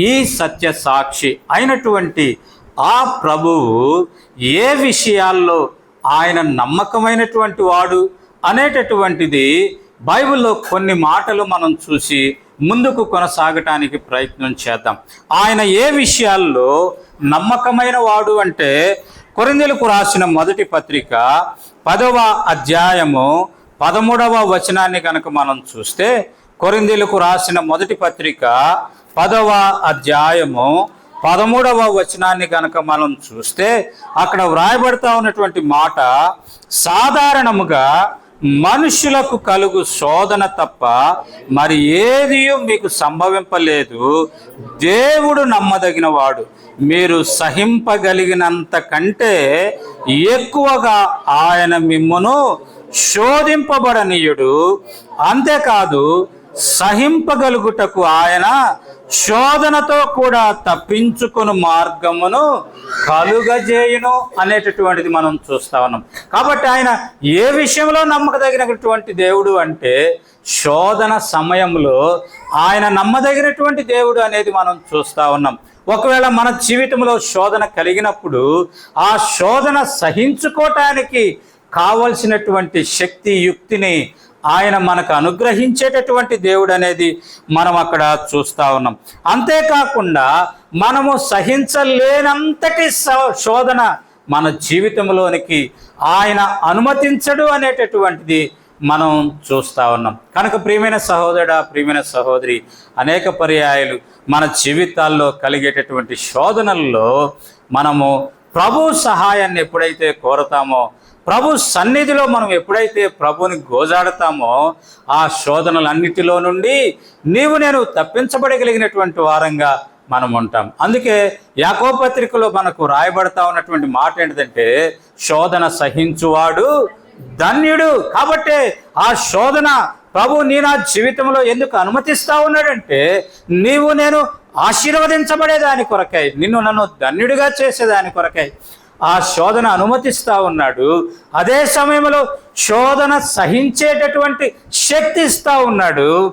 ఈ సత్య సాక్షి అయినటువంటి ఆ ప్రభువు ఏ విషయాల్లో ఆయన నమ్మకమైనటువంటి వాడు అనేటటువంటిది బైబిల్లో కొన్ని మాటలు మనం చూసి ముందుకు కొనసాగటానికి ప్రయత్నం చేద్దాం. ఆయన ఏ విషయాల్లో నమ్మకమైన వాడు అంటే కొరిందెలకు రాసిన మొదటి పత్రిక పదవ అధ్యాయము పదమూడవ వచనాన్ని కనుక మనం చూస్తే కొరిందెలకు రాసిన మొదటి పత్రిక పదవ అధ్యాయము పదమూడవ వచనాన్ని కనుక మనం చూస్తే అక్కడ వ్రాయబడతా ఉన్నటువంటి మాట సాధారణముగా మనుషులకు కలుగు శోధన తప్ప మరి ఏది మీకు సంభవింపలేదు. దేవుడు నమ్మదగిన వాడు మీరు సహింపగలిగినంత కంటే ఎక్కువగా ఆయన మిమ్మును శోధింపబడనీయుడు. అంతేకాదు సహింపగలుగుటకు ఆయన శోధనతో కూడా తప్పించుకుని మార్గమును కలుగజేయును అనేటటువంటిది మనం చూస్తా ఉన్నాం. కాబట్టి ఆయన ఏ విషయంలో నమ్మకదగినటువంటి దేవుడు అంటే శోధన సమయంలో ఆయన నమ్మదగినటువంటి దేవుడు అనేది మనం చూస్తా ఉన్నాం. ఒకవేళ మన జీవితంలో శోధన కలిగినప్పుడు ఆ శోధన సహించుకోవటానికి కావలసినటువంటి శక్తి యుక్తిని ఆయన మనకు అనుగ్రహించేటటువంటి దేవుడు అనేది మనం అక్కడ చూస్తా ఉన్నాం. అంతేకాకుండా మనము సహించలేనంతటి స- శోధన మన జీవితంలోనికి ఆయన అనుమతించడు అనేటటువంటిది మనం చూస్తా ఉన్నాం. కనుక ప్రియమైన సహోదరుడా ప్రియమైన సహోదరి అనేక పర్యాయాలు మన జీవితాల్లో కలిగేటటువంటి శోధనల్లో మనము ప్రభు సహాయాన్ని ఎప్పుడైతే కోరతామో ప్రభు సన్నిధిలో మనం ఎప్పుడైతే ప్రభుని గోజాడతామో ఆ శోధనలన్నిటిలో నుండి నీవు నేను తప్పించబడగలిగినటువంటి వారంగా మనం ఉంటాం. అందుకే యాకోపత్రికలో మనకు రాయబడతా ఉన్నటువంటి మాట ఏంటిదంటే శోధన సహించువాడు ధన్యుడు. కాబట్టే ఆ శోధన ప్రభు నీ నా జీవితంలో ఎందుకు అనుమతిస్తా ఉన్నాడంటే నీవు నేను ఆశీర్వదించబడేదాని కొరకై నిన్ను నన్ను ధన్యుడిగా చేసేదాని కొరకై. ఆ శోధన అనుమతిస్తూ ఉన్నాడు. అదే సమయంలో శోధన సహించేటటువంటి శక్తి ఇస్తూ ఉన్నాడు.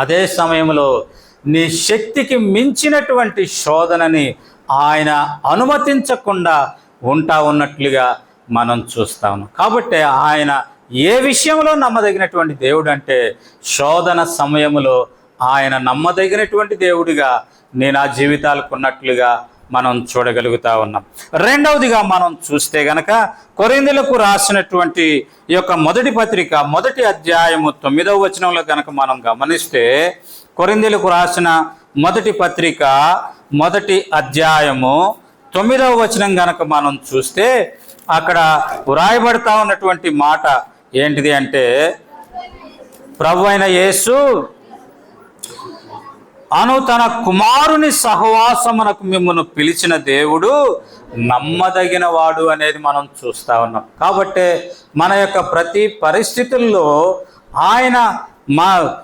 అదే సమయంలో నీ శక్తికి మించినటువంటి శోధనని ఆయన అనుమతించకుండా ఉంటా ఉన్నట్లుగా మనం చూస్తాము కాబట్టి ఆయన ఏ విషయంలో నమ్మదగినటువంటి దేవుడు అంటే శోధన సమయంలో ఆయన నమ్మదగినటువంటి దేవుడిగా నేను ఆ జీవితాలకు ఉన్నట్లుగా మనం చూడగలుగుతా ఉన్నాం. రెండవదిగా మనం చూస్తే గనక కొరిందులకు రాసినటువంటి ఈ యొక్క మొదటి పత్రిక మొదటి అధ్యాయము తొమ్మిదవ వచనంలో గనక మనం గమనిస్తే కొరిందులకు రాసిన మొదటి పత్రిక మొదటి అధ్యాయము తొమ్మిదవ వచనం గనక మనం చూస్తే అక్కడ వ్రాయబడతా ఉన్నటువంటి మాట ఏంటిది అంటే ప్రభు అయిన యేసు అను తన కుమారుని సహవాసమునకు మిమ్మల్ని పిలిచిన దేవుడు నమ్మదగిన వాడు అనేది మనం చూస్తా ఉన్నాం. కాబట్టి మన యొక్క ప్రతి పరిస్థితుల్లో ఆయన మా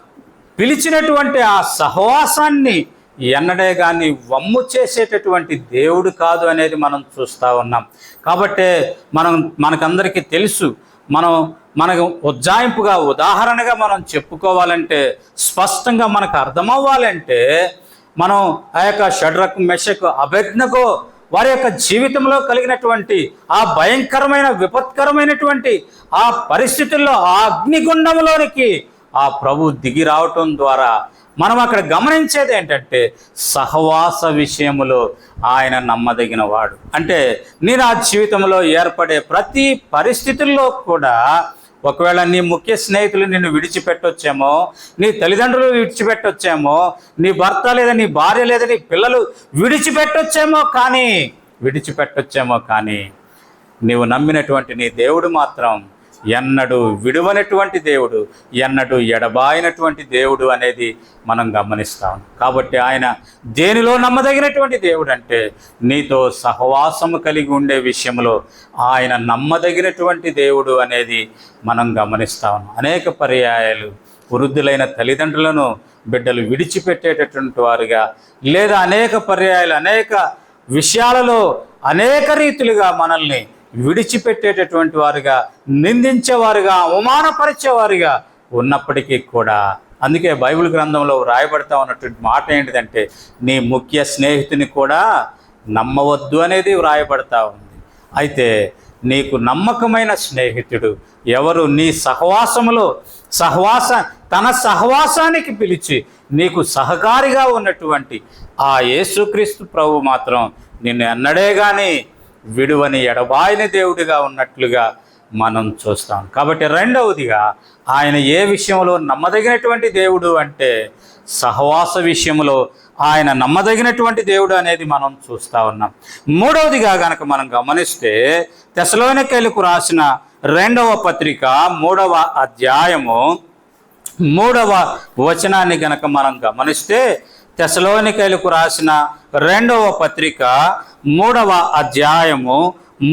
పిలిచినటువంటి ఆ సహవాసాన్ని ఎన్నడే కానీ వమ్ము చేసేటటువంటి దేవుడు కాదు అనేది మనం చూస్తా ఉన్నాం. కాబట్టే మనం మనకందరికీ తెలుసు మనం మనకు ఉజ్జాయింపుగా ఉదాహరణగా మనం చెప్పుకోవాలంటే స్పష్టంగా మనకు అర్థమవ్వాలంటే మనం ఆ యొక్క షడ్రకు మెషకు అభజ్ఞకు వారి యొక్క జీవితంలో కలిగినటువంటి ఆ భయంకరమైన విపత్కరమైనటువంటి ఆ పరిస్థితుల్లో ఆ అగ్నిగుండంలోనికి ఆ ప్రభు దిగి రావటం ద్వారా మనం అక్కడ గమనించేది ఏంటంటే సహవాస విషయంలో ఆయన నమ్మదగిన వాడు అంటే నీ నా జీవితంలో ఏర్పడే ప్రతి పరిస్థితుల్లో కూడా ఒకవేళ నీ ముఖ్య స్నేహితులు నిన్ను విడిచిపెట్టొచ్చేమో నీ తల్లిదండ్రులు విడిచిపెట్టొచ్చేమో నీ భర్త లేదా నీ భార్య లేదా నీ పిల్లలు విడిచిపెట్టొచ్చేమో కానీ విడిచిపెట్టొచ్చేమో కానీ నీవు నమ్మినటువంటి నీ దేవుడు మాత్రం ఎన్నడు విడువనటువంటి దేవుడు ఎన్నడు ఎడబాయినటువంటి దేవుడు అనేది మనం గమనిస్తాం. కాబట్టి ఆయన దేనిలో నమ్మదగినటువంటి దేవుడు అంటే నీతో సహవాసము కలిగి ఉండే విషయంలో ఆయన నమ్మదగినటువంటి దేవుడు అనేది మనం గమనిస్తాం. అనేక పర్యాయాలు వృద్ధులైన తల్లిదండ్రులను బిడ్డలు విడిచిపెట్టేటటువంటి వారుగా లేదా అనేక పర్యాయాలు అనేక విషయాలలో అనేక రీతులుగా మనల్ని విడిచిపెట్టేటటువంటి వారుగా నిందించేవారుగా అవమానపరిచేవారుగా ఉన్నప్పటికీ కూడా అందుకే బైబిల్ గ్రంథంలో రాయబడతా ఉన్నటువంటి మాట ఏంటిదంటే నీ ముఖ్య స్నేహితుని కూడా నమ్మవద్దు అనేది వ్రాయబడతా ఉంది. అయితే నీకు నమ్మకమైన స్నేహితుడు ఎవరు? నీ సహవాసములో సహవాస తన సహవాసానికి పిలిచి నీకు సహకారిగా ఉన్నటువంటి ఆ యేసుక్రీస్తు ప్రభు మాత్రం నిన్ను ఎన్నడే కానీ విడువని ఎడబాయిన దేవుడిగా ఉన్నట్లుగా మనం చూస్తాం. కాబట్టి రెండవదిగా ఆయన ఏ విషయంలో నమ్మదగినటువంటి దేవుడు అంటే సహవాస విషయంలో ఆయన నమ్మదగినటువంటి దేవుడు అనేది మనం చూస్తా ఉన్నాం. మూడవదిగా గనక మనం గమనిస్తే తెసలోనికైలకు రాసిన రెండవ పత్రిక మూడవ అధ్యాయము మూడవ వచనాన్ని గనక మనం గమనిస్తే తెసలోనికైలకు రాసిన రెండవ పత్రిక మూడవ అధ్యాయము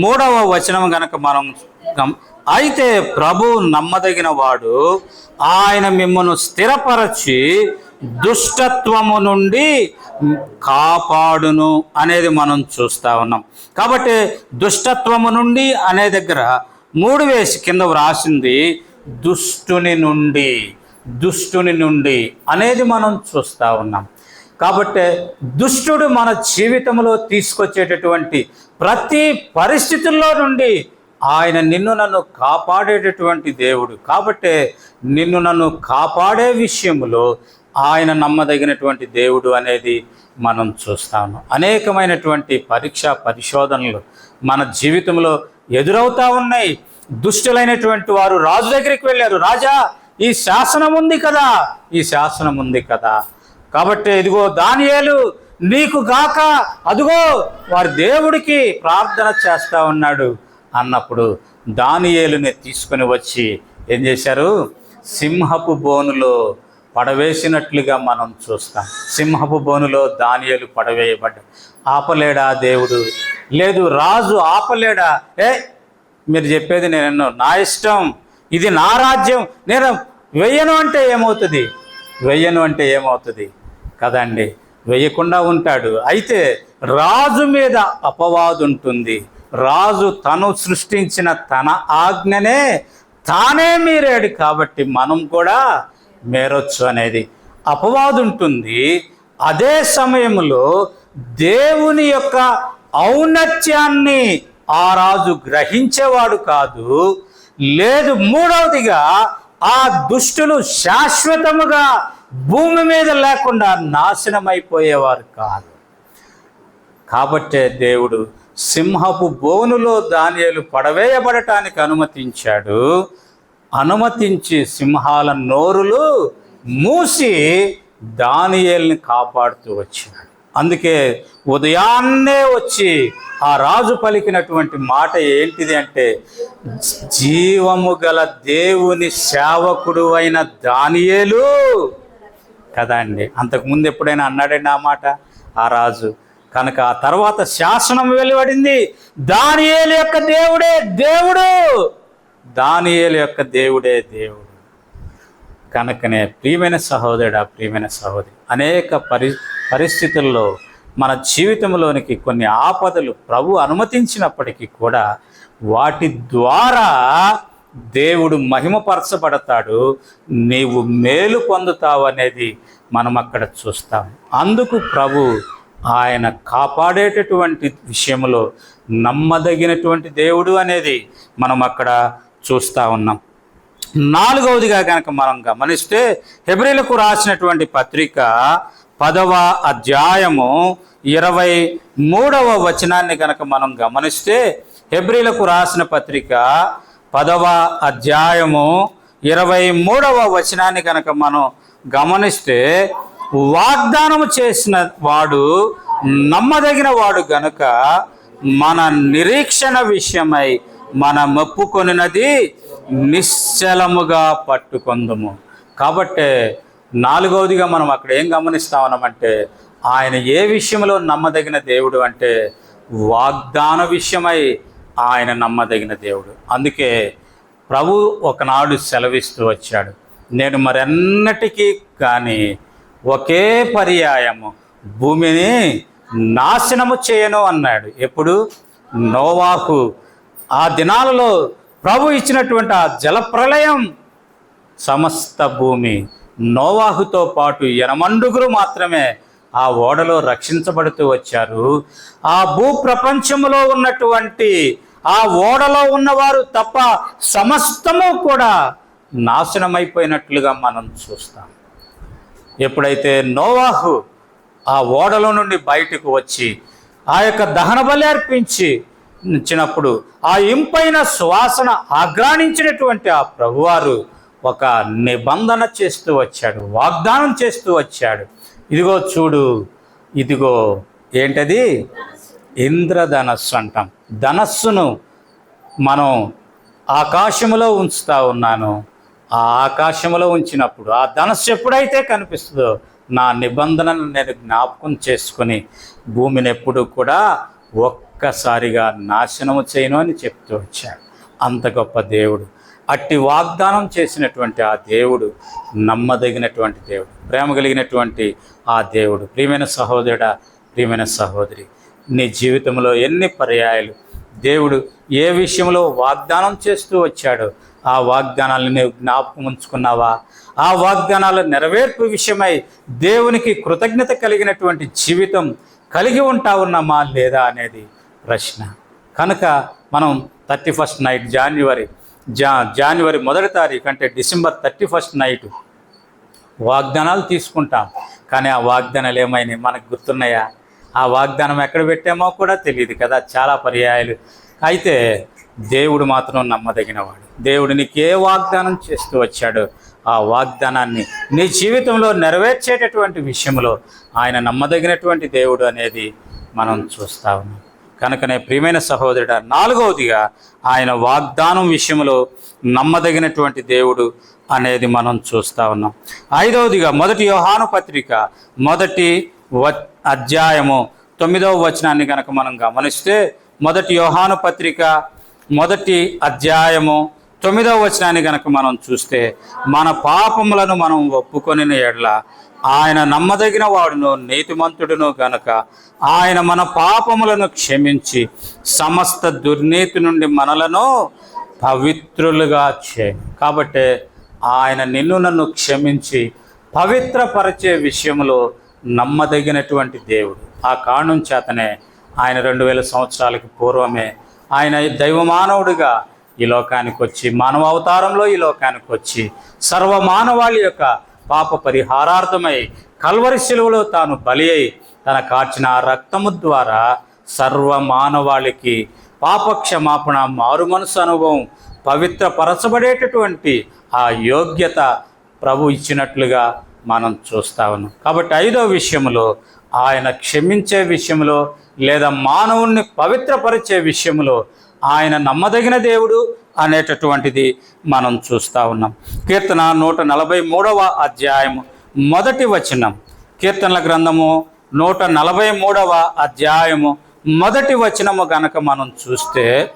మూడవ వచనం గనక మనం అయితే ప్రభు నమ్మదగిన వాడు ఆయన మిమ్మను స్థిరపరచి దుష్టత్వము నుండి కాపాడును అనేది మనం చూస్తా ఉన్నాం. కాబట్టి దుష్టత్వము నుండి అనే దగ్గర మూడు వేసి కింద వ్రాసింది దుష్టుని నుండి దుష్టుని నుండి అనేది మనం చూస్తా ఉన్నాం. కాబట్టి దుష్టుడు మన జీవితంలో తీసుకొచ్చేటటువంటి ప్రతి పరిస్థితుల్లో నుండి ఆయన నిన్ను నన్ను కాపాడేటటువంటి దేవుడు. కాబట్టే నిన్ను నన్ను కాపాడే విషయంలో ఆయన నమ్మదగినటువంటి దేవుడు అనేది మనం చూస్తాము. అనేకమైనటువంటి పరీక్ష పరిశోధనలు మన జీవితంలో ఎదురవుతా ఉన్నాయి. దుష్టులైనటువంటి వారు రాజు దగ్గరికి వెళ్ళారు. రాజా ఈ శాసనం ఉంది కదా ఈ శాసనం ఉంది కదా. కాబట్టి ఇదిగో దానియేలు నీకు గాక అదిగో వారి దేవుడికి ప్రార్థన చేస్తా ఉన్నాడు అన్నప్పుడు దానియేలుని తీసుకొని వచ్చి ఏం చేశారు? సింహపు బోనులో పడవేసినట్లుగా మనం చూస్తాం. సింహపు బోనులో దానియలు పడవేయబడ్డ ఆపలేడా దేవుడు? లేదు రాజు ఆపలేడా? ఏ మీరు చెప్పేది నేను నా ఇష్టం ఇది నా రాజ్యం నేను వెయ్యను అంటే ఏమవుతుంది? వెయ్యను అంటే ఏమవుతుంది? కదండి. వేయకుండా ఉంటాడు. అయితే రాజు మీద అపవాదు ఉంటుంది. రాజు తను సృష్టించిన తన ఆజ్ఞనే తానే మీరాడు కాబట్టి మనం కూడా మేరొచ్చు అనేది. అపవాదు ఉంటుంది. అదే సమయంలో దేవుని యొక్క ఔన్నత్యాన్ని ఆ రాజు గ్రహించేవాడు కాదు. లేదు మూడవదిగా ఆ దుష్టులు శాశ్వతముగా భూమి మీద లేకుండా నాశనమైపోయేవారు కాదు. కాబట్టే దేవుడు సింహపు బోనులో దానియలు పడవేయబడటానికి అనుమతించాడు. అనుమతించి సింహాల నోరులు మూసి దానియేల్ని కాపాడుతూ వచ్చాడు అందుకే ఉదయాన్నే వచ్చి ఆ రాజు పలికినటువంటి మాట ఏంటిది అంటే జీవము గల దేవుని సేవకుడు అయిన దానియేలు కదా అండి. అంతకుముందు ఎప్పుడైనా అన్నాడండి ఆ మాట? ఆ రాజు. కనుక ఆ తర్వాత శాసనం వెలువడింది. దానియేలు యొక్క దేవుడే దేవుడు! దానియేలు యొక్క దేవుడే దేవుడు! కనుకనే ప్రియమైన సహోదరుడా ప్రియమైన సహోదరి అనేక పరి పరిస్థితుల్లో మన జీవితంలోనికి కొన్ని ఆపదలు ప్రభు అనుమతించినప్పటికీ కూడా వాటి ద్వారా దేవుడు మహిమపరచబడతాడు నీవు మేలు పొందుతావు అనేది మనం అక్కడ చూస్తాం. అందుకు ప్రభు ఆయన కాపాడేటటువంటి విషయంలో నమ్మదగినటువంటి దేవుడు అనేది మనం అక్కడ చూస్తూ ఉన్నాం. నాలుగవదిగా కనుక మనం గమనిస్తే హెబ్రిలకు రాసినటువంటి పత్రిక పదవ అధ్యాయము ఇరవై మూడవ వచనాన్ని కనుక మనం గమనిస్తే హెబ్రిలకు రాసిన పత్రిక పదవ అధ్యాయము ఇరవై మూడవ వచనాన్ని కనుక మనం గమనిస్తే వాగ్దానము చేసిన వాడు నమ్మదగిన వాడు గనుక మన నిరీక్షణ విషయమై మన మొప్పుకొనినది నిశ్చలముగా పట్టుకొందుము. కాబట్టే నాలుగవదిగా మనం అక్కడ ఏం గమనిస్తా ఉన్నామంటే ఆయన ఏ విషయంలో నమ్మదగిన దేవుడు అంటే వాగ్దాన విషయమై ఆయన నమ్మదగిన దేవుడు. అందుకే ప్రభు ఒకనాడు సెలవిస్తూ వచ్చాడు నేను మరెన్నటికీ కానీ ఒకే పర్యాయము భూమిని నాశనము చేయను అన్నాడు. ఎప్పుడు? నోవాహు. ఆ దినాలలో ప్రభు ఇచ్చినటువంటి ఆ జలప్రలయం సమస్త భూమి. నోవాహుతో పాటు ఎనమండుగురు మాత్రమే ఆ ఓడలో రక్షించబడుతూ వచ్చారు. ఆ భూప్రపంచంలో ఉన్నటువంటి ఆ ఓడలో ఉన్నవారు తప్ప సమస్తము కూడా నాశనమైపోయినట్లుగా మనం చూస్తాం. ఎప్పుడైతే నోవాహు ఆ ఓడలో నుండి బయటకు వచ్చి ఆ యొక్క దహన బలి అర్పించి ఇచ్చినప్పుడు ఆ ఇంపైన శ్వాసన ఆగ్రాణించినటువంటి ఆ ప్రభువారు ఒక నిబంధన చేస్తూ వచ్చాడు వాగ్దానం చేస్తూ వచ్చాడు. ఇదిగో చూడు ఇదిగో ఏంటది? ఇంద్రధనస్సు అంటాం ధనస్సును మనం ఆకాశములో ఉంచుతా ఉన్నాను. ఆ ఆకాశంలో ఉంచినప్పుడు ఆ ధనస్సు ఎప్పుడైతే కనిపిస్తుందో నా నిబంధనను నేను జ్ఞాపకం చేసుకొని భూమిని ఎప్పుడు కూడా ఒక్కసారిగా నాశనము చేయను అని చెప్తూ వచ్చాడు. అంత గొప్ప దేవుడు. అట్టి వాగ్దానం చేసినటువంటి ఆ దేవుడు నమ్మదగినటువంటి దేవుడు ప్రేమ కలిగినటువంటి ఆ దేవుడు. ప్రియమైన సహోదరుడ ప్రియమైన సహోదరి నీ జీవితంలో ఎన్ని పర్యాయాలు దేవుడు ఏ విషయంలో వాగ్దానం చేస్తూ వచ్చాడో ఆ వాగ్దానాలను నీవు జ్ఞాపకం ఉంచుకున్నావా? ఆ వాగ్దానాల నెరవేర్పు విషయమై దేవునికి కృతజ్ఞత కలిగినటువంటి జీవితం కలిగి ఉంటా ఉన్నామా లేదా అనేది ప్రశ్న. కనుక మనం థర్టీ ఫస్ట్ నైట్ జాన్యువరి జా జనవరి మొదటి తారీఖు అంటే డిసెంబర్ థర్టీ ఫస్ట్ నైట్ వాగ్దానాలు తీసుకుంటాం. కానీ ఆ వాగ్దానాలు ఏమైనాయి మనకు గుర్తున్నాయా? ఆ వాగ్దానం ఎక్కడ పెట్టామో కూడా తెలియదు కదా చాలా పర్యాయాలు. అయితే దేవుడు మాత్రం నమ్మదగినవాడు. దేవుడు నీకు ఏ వాగ్దానం చేస్తూ వచ్చాడో ఆ వాగ్దానాన్ని నీ జీవితంలో నెరవేర్చేటటువంటి విషయంలో ఆయన నమ్మదగినటువంటి దేవుడు అనేది మనం చూస్తా ఉన్నాం. కనుకనే ప్రియమైన సహోదరుడ నాలుగవదిగా ఆయన వాగ్దానం విషయంలో నమ్మదగినటువంటి దేవుడు అనేది మనం చూస్తా ఉన్నాం. ఐదవదిగా మొదటి యోహాను పత్రిక మొదటి వ అధ్యాయము తొమ్మిదవ వచనాన్ని కనుక మనం గమనిస్తే మొదటి యోహాను పత్రిక మొదటి అధ్యాయము తొమ్మిదవ వచనాన్ని కనుక మనం చూస్తే మన పాపములను మనం ఒప్పుకొని ఎడల ఆయన నమ్మదగిన వాడును నీతిమంతుడును గనక ఆయన మన పాపములను క్షమించి సమస్త దుర్నీతి నుండి మనలను పవిత్రులుగా చే. కాబట్టి ఆయన నిన్ను నన్ను క్షమించి పవిత్రపరిచే విషయంలో నమ్మదగినటువంటి దేవుడు. ఆ కారణం చేతనే ఆయన రెండు వేల సంవత్సరాలకి పూర్వమే ఆయన దైవమానవుడిగా ఈ లోకానికి వచ్చి మానవ అవతారంలో ఈ లోకానికి వచ్చి సర్వ మానవాళి యొక్క పాప పరిహారార్థమై కల్వరి శిలువలో తాను బలి అయి తన కార్చిన రక్తము ద్వారా సర్వ మానవాళికి పాప క్షమాపణ మారు మనసు అనుభవం పవిత్రపరచబడేటటువంటి ఆ యోగ్యత ప్రభు ఇచ్చినట్లుగా మనం చూస్తా ఉన్నాం. కాబట్టి ఐదో విషయంలో ఆయన క్షమించే విషయంలో లేదా మానవుణ్ణి పవిత్రపరిచే విషయంలో ఆయన నమ్మదగిన దేవుడు అనేటటువంటిది మనం చూస్తూ ఉన్నాం. కీర్తన నూట నలభై మూడవ అధ్యాయము మొదటి వచనం. కీర్తనల గ్రంథము నూట నలభై మూడవ అధ్యాయము మొదటి వచనము గనక మనం చూస్తే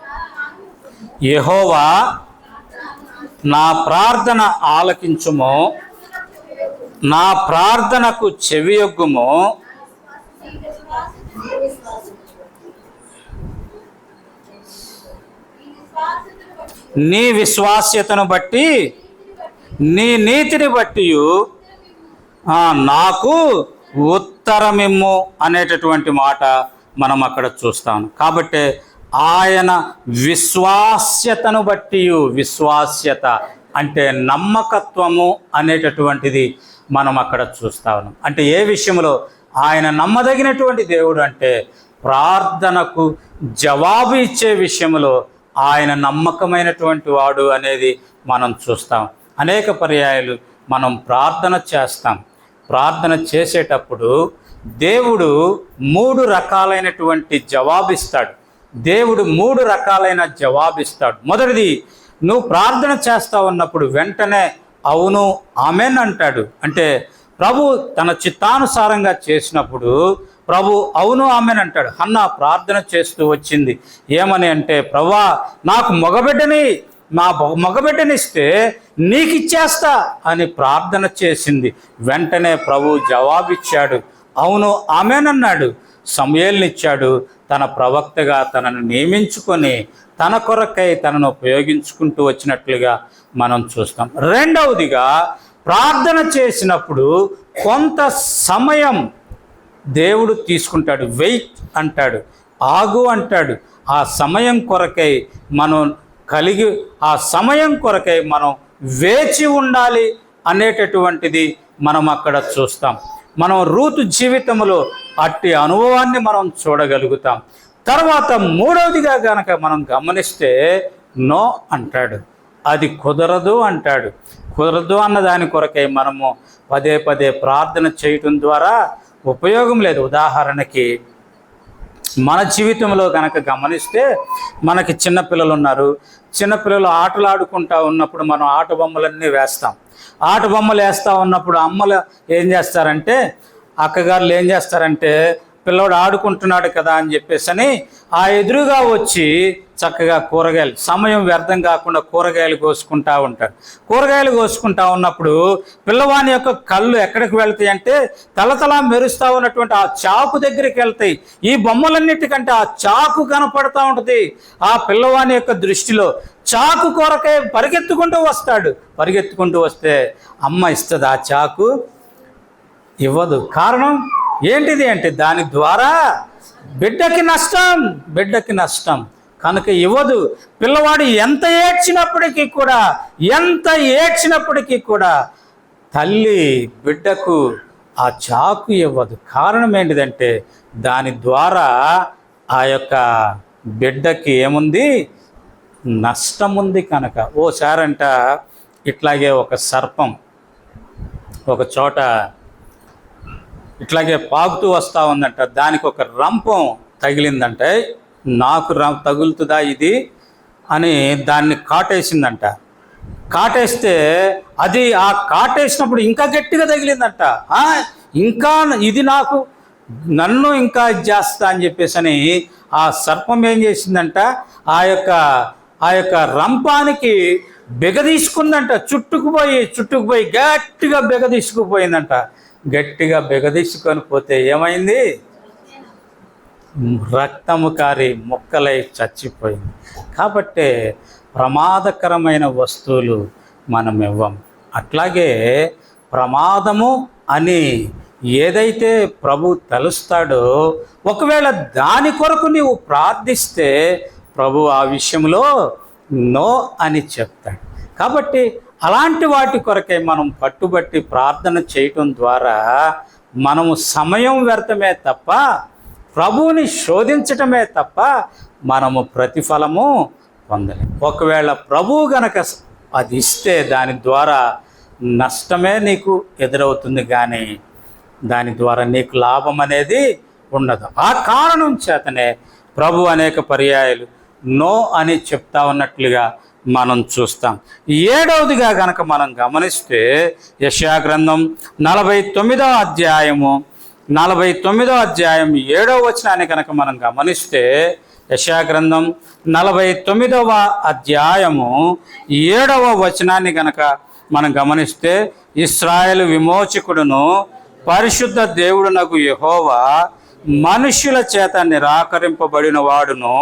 యహోవా నా ప్రార్థన ఆలకించుము నా ప్రార్థనకు చెవియొగ్గుము నీ విశ్వాస్యతను బట్టి నీ నీతిని బట్టి నాకు ఉత్తరమిమ్ము అనేటటువంటి మాట మనం అక్కడ చూస్తాను. కాబట్టి ఆయన విశ్వాస్యతను బట్టి విశ్వాస్యత అంటే నమ్మకత్వము అనేటటువంటిది మనం అక్కడ చూస్తాను. అంటే ఏ విషయంలో ఆయన నమ్మదగినటువంటి దేవుడు అంటే ప్రార్థనకు జవాబు ఇచ్చే విషయంలో ఆయన నమ్మకమైనటువంటి వాడు అనేది మనం చూస్తాం. అనేక పర్యాయాలు మనం ప్రార్థన చేస్తాం. ప్రార్థన చేసేటప్పుడు దేవుడు మూడు రకాలైనటువంటి జవాబిస్తాడు. దేవుడు మూడు రకాలైన జవాబిస్తాడు. మొదటిది నువ్వు ప్రార్థన చేస్తా ఉన్నప్పుడు వెంటనే అవును ఆమెన్ అంటాడు. అంటే ప్రభు తన చిత్తానుసారంగా చేసినప్పుడు ప్రభు అవును ఆమెను అంటాడు. హన్న ప్రార్థన చేస్తూ వచ్చింది. ఏమని అంటే ప్రభా నాకు మగబిడ్డని నా మగబిడ్డనిస్తే నీకు ఇచ్చేస్తా అని ప్రార్థన చేసింది. వెంటనే ప్రభు జవాబిచ్చాడు. అవును ఆమెనన్నాడు సమయాల్నిచ్చాడు. తన ప్రవక్తగా తనను నియమించుకొని తన కొరకై తనను ఉపయోగించుకుంటూ వచ్చినట్లుగా మనం చూస్తాం. రెండవదిగా ప్రార్థన చేసినప్పుడు కొంత సమయం దేవుడు తీసుకుంటాడు. వెయిట్ అంటాడు. ఆగు అంటాడు. ఆ సమయం కొరకై మనం కలిగి ఆ సమయం కొరకై మనం వేచి ఉండాలి అనేటటువంటిది మనం అక్కడ చూస్తాం. మనం రూతు జీవితంలో అట్టి అనుభవాన్ని మనం చూడగలుగుతాం. తర్వాత మూడవదిగా కనుక మనం గమనిస్తే నో అంటాడు. అది కుదరదు అంటాడు. కుదరదు అన్న దాని కొరకై మనము పదే పదే ప్రార్థన చేయటం ద్వారా ఉపయోగం లేదు. ఉదాహరణకి మన జీవితంలో కనుక గమనిస్తే మనకి చిన్నపిల్లలు ఉన్నారు చిన్నపిల్లలు ఆటలు ఆడుకుంటా ఉన్నప్పుడు మనం ఆట బొమ్మలన్నీ వేస్తాం. ఆట బొమ్మలు వేస్తూ ఉన్నప్పుడు అమ్మలు ఏం చేస్తారంటే అక్కగారులు ఏం చేస్తారంటే పిల్లోడు ఆడుకుంటున్నాడు కదా అని చెప్పేసి అని ఆ ఎదురుగా వచ్చి చక్కగా కూరగాయలు సమయం వ్యర్థం కాకుండా కూరగాయలు కోసుకుంటా ఉంటారు కూరగాయలు కోసుకుంటా ఉన్నప్పుడు పిల్లవాని యొక్క కళ్ళు ఎక్కడికి వెళ్తాయి అంటే తలతలా మెరుస్తూ ఉన్నటువంటి ఆ చాకు దగ్గరికి వెళ్తాయి. ఈ బొమ్మలన్నిటికంటే ఆ చాకు కనపడతా ఉంటుంది. ఆ పిల్లవాని యొక్క దృష్టిలో చాకు కొరకే పరిగెత్తుకుంటూ వస్తాడు. పరిగెత్తుకుంటూ వస్తే అమ్మ ఇస్తుంది ఆ చాకు? ఇవ్వదు. కారణం? ఏంటిది అంటే దాని ద్వారా బిడ్డకి నష్టం బిడ్డకి నష్టం. కనుక ఇవ్వదు. పిల్లవాడు ఎంత ఏడ్చినప్పటికీ కూడా ఎంత ఏడ్చినప్పటికీ కూడా తల్లి బిడ్డకు ఆ చాకు ఇవ్వదు. కారణం ఏంటిదంటే దాని ద్వారా ఆ యొక్క బిడ్డకి ఏముంది? నష్టం ఉంది కనుక ఓసారంట ఇట్లాగే ఒక సర్పం ఒక చోట ఇట్లాగే పాకుతూ వస్తూ ఉందంట. దానికి ఒక రంపం తగిలిందంటే నాకు రం తగులుతుందా ఇది? అని దాన్ని కాటేసిందంట. కాటేస్తే అది ఆ కాటేసినప్పుడు ఇంకా గట్టిగా తగిలిందంట. ఇంకా ఇది నాకు నన్ను ఇంకా ఇది చేస్తా అని చెప్పేసి అని ఆ సర్పం ఏం చేసిందంట ఆ యొక్క ఆ యొక్క రంపానికి బెగదీసుకుందంట చుట్టుకుపోయి చుట్టుకుపోయి గట్టిగా బెగదీసుకుపోయిందంట గట్టిగా బిగదీసుకొని పోతే ఏమైంది? రక్తము కారి ముక్కలై చచ్చిపోయింది. కాబట్టే ప్రమాదకరమైన వస్తువులు మనం ఇవ్వం. అట్లాగే ప్రమాదము అని ఏదైతే ప్రభు తలుస్తాడో ఒకవేళ దాని కొరకు నీవు ప్రార్థిస్తే ప్రభు ఆ విషయంలో నో అని చెప్తాడు. కాబట్టి అలాంటి వాటి కొరకై మనం పట్టుబట్టి ప్రార్థన చేయటం ద్వారా మనము సమయం వ్యర్థమే తప్ప ప్రభువుని శోధించటమే తప్ప మనము ప్రతిఫలము పొందలేం. ఒకవేళ ప్రభువు గనక అది ఇస్తే దాని ద్వారా నష్టమే నీకు ఎదురవుతుంది కానీ దాని ద్వారా నీకు లాభం అనేది ఉండదు. ఆ కారణం చేతనే ప్రభు అనేక పర్యాయాలు నో అని చెప్తా ఉన్నట్లుగా మనం చూస్తాం. ఏడవదిగా గనక మనం గమనిస్తే యశాగ్రంథం నలభై తొమ్మిదవ అధ్యాయము నలభై తొమ్మిదవ అధ్యాయం ఏడవ వచనాన్ని కనుక మనం గమనిస్తే యశా గ్రంథం నలభై తొమ్మిదవ అధ్యాయము ఏడవ వచనాన్ని కనుక మనం గమనిస్తే ఇస్రాయేల్ విమోచకుడును పరిశుద్ధ దేవుడునకు యహోవా మనుష్యుల చేత నిరాకరింపబడిన వాడును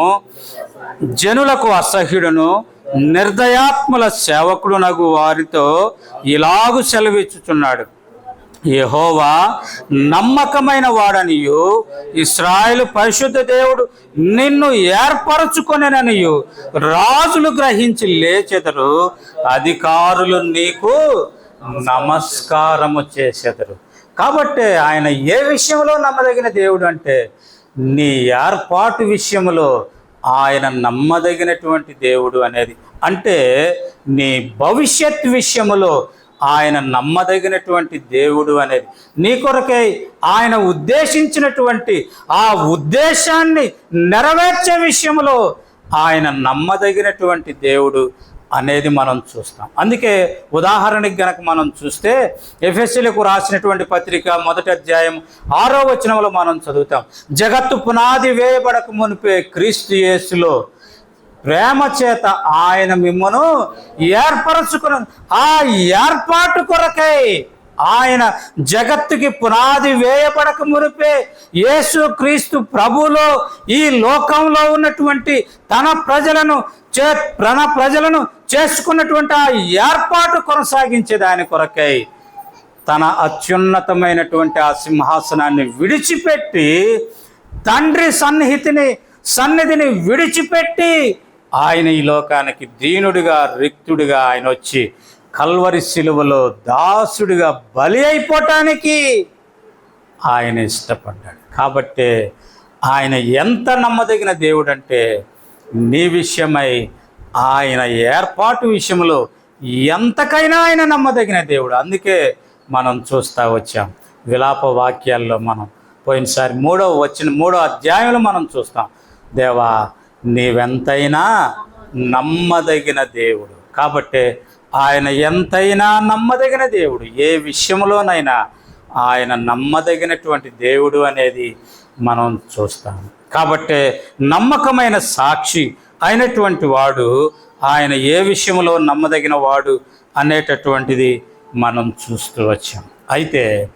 జనులకు అసహ్యుడును నిర్దయాత్ముల సేవకుడునగు వారితో ఇలాగు సెలవిచ్చుచున్నాడు. యహోవా నమ్మకమైన వాడనియు. ఇస్రాయలు పరిశుద్ధ దేవుడు నిన్ను ఏర్పరచుకొననియు రాజులు గ్రహించి లేచెదరు అధికారులు నీకు నమస్కారము చేసేదరు కాబట్టి ఆయన ఏ విషయంలో నమ్మదగిన దేవుడు అంటే నీ ఏర్పాటు విషయంలో ఆయన నమ్మదగినటువంటి దేవుడు అనేది. అంటే నీ భవిష్యత్ విషయంలో ఆయన నమ్మదగినటువంటి దేవుడు అనేది. నీ కొరకై ఆయన ఉద్దేశించినటువంటి ఆ ఉద్దేశాన్ని నెరవేర్చే విషయంలో ఆయన నమ్మదగినటువంటి దేవుడు అనేది మనం చూస్తాం. అందుకే ఉదాహరణకి గనక మనం చూస్తే ఎఫ్ఎస్సీలకు రాసినటువంటి పత్రిక మొదటి అధ్యాయం ఆరో వచనంలో మనం చదువుతాం. జగత్తు పునాది వేయబడక మునిపే క్రీస్తు యేసులో ప్రేమ చేత ఆయన మిమ్మను ఏర్పరచుకున్న ఆ ఏర్పాటు కొరకై ఆయన జగత్తుకి పునాది వేయబడక మునిపే యేసు క్రీస్తు ప్రభులో ఈ లోకంలో ఉన్నటువంటి తన ప్రజలను చే తన ప్రజలను చేసుకున్నటువంటి ఆ ఏర్పాటు కొనసాగించే దాని కొరకై. తన అత్యున్నతమైనటువంటి ఆ సింహాసనాన్ని విడిచిపెట్టి తండ్రి సన్నిహితిని సన్నిధిని విడిచిపెట్టి ఆయన ఈ లోకానికి దీనుడిగా రిక్తుడిగా ఆయన వచ్చి కల్వరి శిలువలో దాసుడిగా బలి అయిపోవటానికి ఆయన ఇష్టపడ్డాడు. కాబట్టే ఆయన ఎంత నమ్మదగిన దేవుడు అంటే నీ విషయమై ఆయన ఏర్పాటు విషయంలో ఎంతకైనా ఆయన నమ్మదగిన దేవుడు. అందుకే మనం చూస్తూ వచ్చాం. విలాప వాక్యాల్లో మనం పోయినసారి మూడో వచ్చిన మూడో అధ్యాయంలో మనం చూస్తాం. దేవా నీవెంతైనా నమ్మదగిన దేవుడు. కాబట్టే ఆయన ఎంతైనా నమ్మదగిన దేవుడు. ఏ విషయంలోనైనా ఆయన నమ్మదగినటువంటి దేవుడు అనేది మనం చూస్తాం కాబట్టే నమ్మకమైన సాక్షి అయినటువంటి వాడు ఆయన ఏ విషయంలో నమ్మదగిన వాడు అనేటటువంటిది మనం చూస్తూ వచ్చాం. అయితే